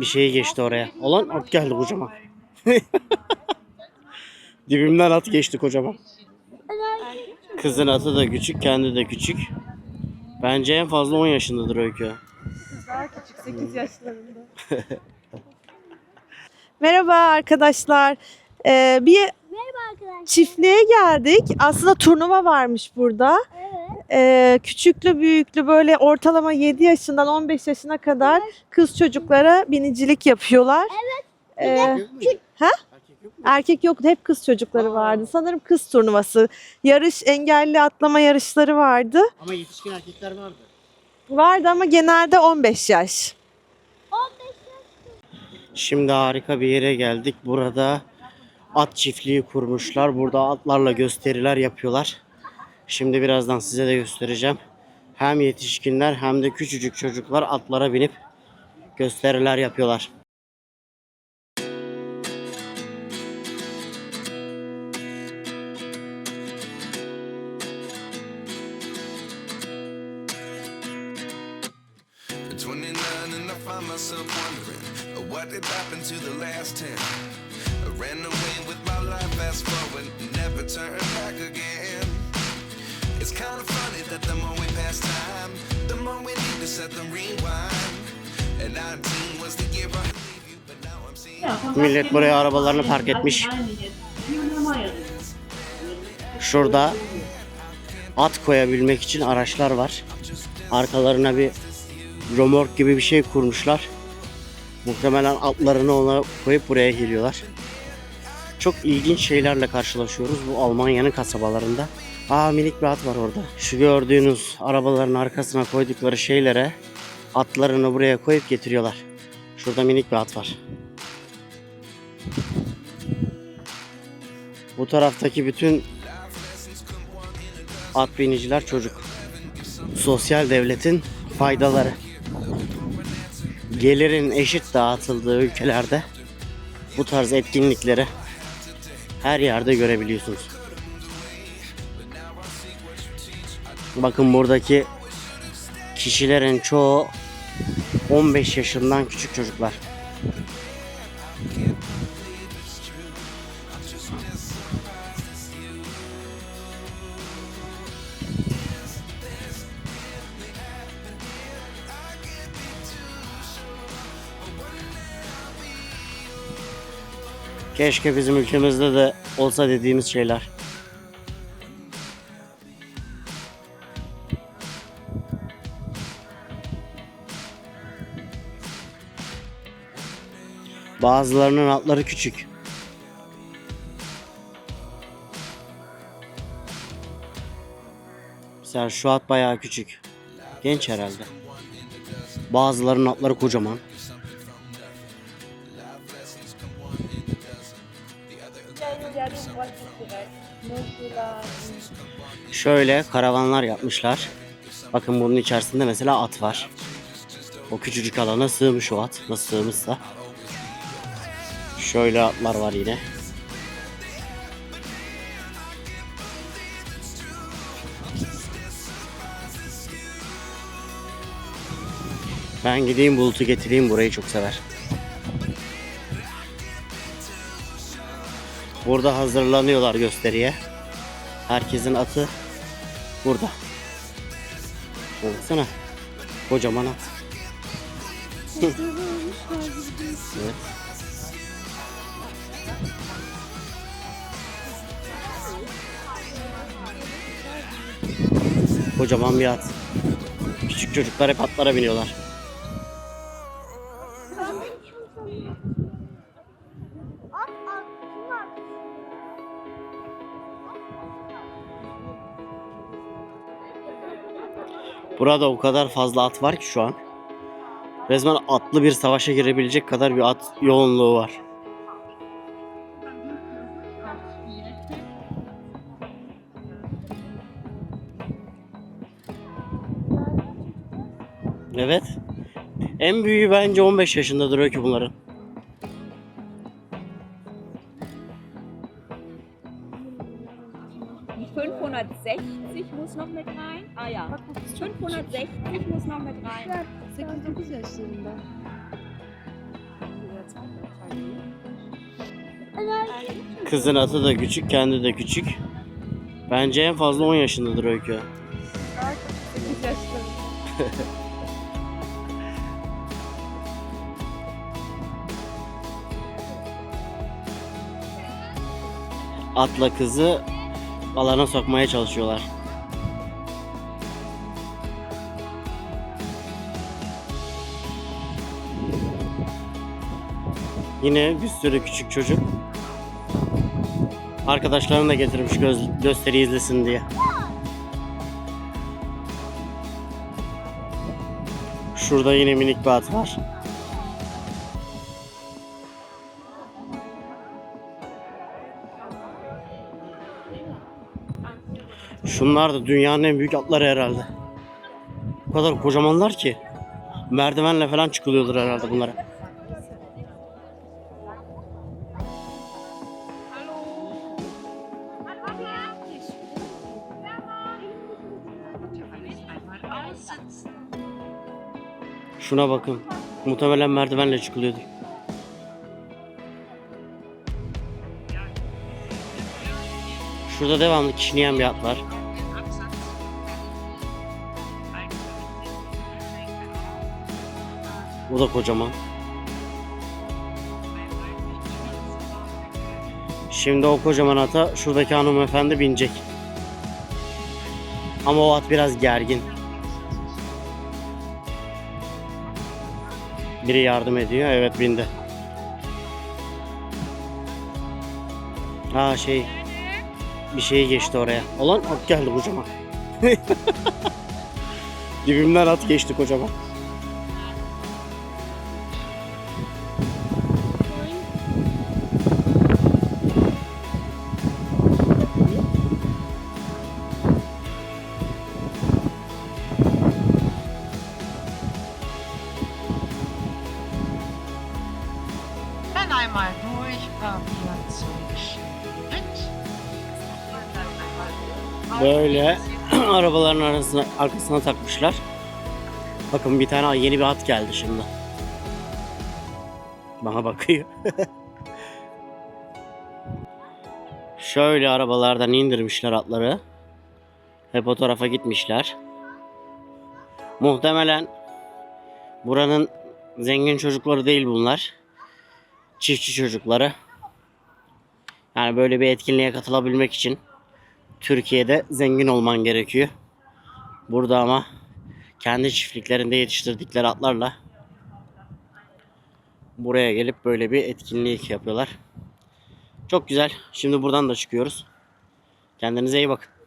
bir şey geçti oraya. Olan at geldi kocaman. Dibimden at geçti kocaman. Kızın atı da küçük, kendi de küçük. Bence en fazla 10 yaşındadır Öykü. Daha küçük 8 yaşlarında. Merhaba arkadaşlar. Ee, bir çiftliğe geldik. Aslında turnuva varmış burada. Ee, küçüklü büyüklü böyle ortalama 7 yaşından 15 yaşına kadar kız çocuklara binicilik yapıyorlar. Evet. ha? Erkek yoktu. Hep kız çocukları vardı. Sanırım kız turnuvası. Yarış, engelli atlama yarışları vardı. Ama yetişkin erkekler vardı. Vardı ama genelde 15 yaş. Şimdi harika bir yere geldik. Burada at çiftliği kurmuşlar. Burada atlarla gösteriler yapıyorlar. Şimdi birazdan size de göstereceğim. Hem yetişkinler hem de küçücük çocuklar atlara binip gösteriler yapıyorlar. At 29 and I find myself wondering uh, what did happen to the last 10. I ran away with my life, fast forward, never turn back again. It's kind of funny that the more we pass time, the more we need to set them rewind. And 19 was the year I leave you, but now I'm seeing. Millet buraya arabalarını park etmiş. Şurada at koyabilmek için araçlar var. Arkalarına bir romork gibi bir şey kurmuşlar. Muhtemelen atlarını ona koyup buraya geliyorlar. Çok ilginç şeylerle karşılaşıyoruz bu Almanya'nın kasabalarında. Aa minik bir at var orada. Şu gördüğünüz arabaların arkasına koydukları şeylere atlarını buraya koyup getiriyorlar. Şurada minik bir at var. Bu taraftaki bütün at biniciler çocuk. Sosyal devletin faydaları. Gelirin eşit dağıtıldığı ülkelerde bu tarz etkinlikleri her yerde görebiliyorsunuz. Bakın buradaki kişilerin çoğu 15 yaşından küçük çocuklar. Keşke bizim ülkemizde de olsa dediğimiz şeyler. Bazılarının atları küçük. Mesela şu at bayağı küçük. Genç herhalde. Bazılarının atları kocaman. Şöyle karavanlar yapmışlar. Bakın bunun içerisinde mesela at var. O küçücük alana sığmış o at. Nasıl sığmışsa. Şöyle atlar var yine. Ben gideyim bulutu getireyim burayı çok sever. Burada hazırlanıyorlar gösteriye. Herkesin atı burada. Baksana. Kocaman at. evet. Kocaman bir at. Küçük çocuklar hep atlara biniyorlar. Burada o kadar fazla at var ki şu an. Resmen atlı bir savaşa girebilecek kadar bir at yoğunluğu var. Evet. En büyüğü bence 15 yaşındadır öykü bunların. Die 560 muss noch mit rein. Ah ja. 560 muss noch mit rein. 8-9 yaşlarında. Kızın atı da küçük, kendi de küçük. Bence en fazla 10 yaşındadır Öykü. Daha küçük 8 yaşlarında. Atla kızı alana sokmaya çalışıyorlar. Yine bir sürü küçük çocuk. Arkadaşlarını da getirmiş göz, gösteri izlesin diye. Şurada yine minik bir at var. Şunlar da dünyanın en büyük atları herhalde. O kadar kocamanlar ki. Merdivenle falan çıkılıyordur herhalde bunlara. Şuna bakın. Muhtemelen merdivenle çıkılıyordur. Şurada devamlı kişniyen bir at var. Bu da kocaman. Şimdi o kocaman ata şuradaki hanımefendi binecek. Ama o at biraz gergin. Biri yardım ediyor. Evet bindi. Aa şey bir şey geçti oraya. Olan at geldi kocaman. Dibimden at geçti kocaman. Einmal durchprobieren Böyle arabaların arasına, arkasına takmışlar. Bakın bir tane yeni bir at geldi şimdi. Bana bakıyor. Şöyle arabalardan indirmişler atları. Hep o tarafa gitmişler. Muhtemelen buranın zengin çocukları değil bunlar. Çiftçi çocukları. Yani böyle bir etkinliğe katılabilmek için Türkiye'de zengin olman gerekiyor. Burada ama kendi çiftliklerinde yetiştirdikleri atlarla buraya gelip böyle bir etkinlik yapıyorlar. Çok güzel. Şimdi buradan da çıkıyoruz. Kendinize iyi bakın.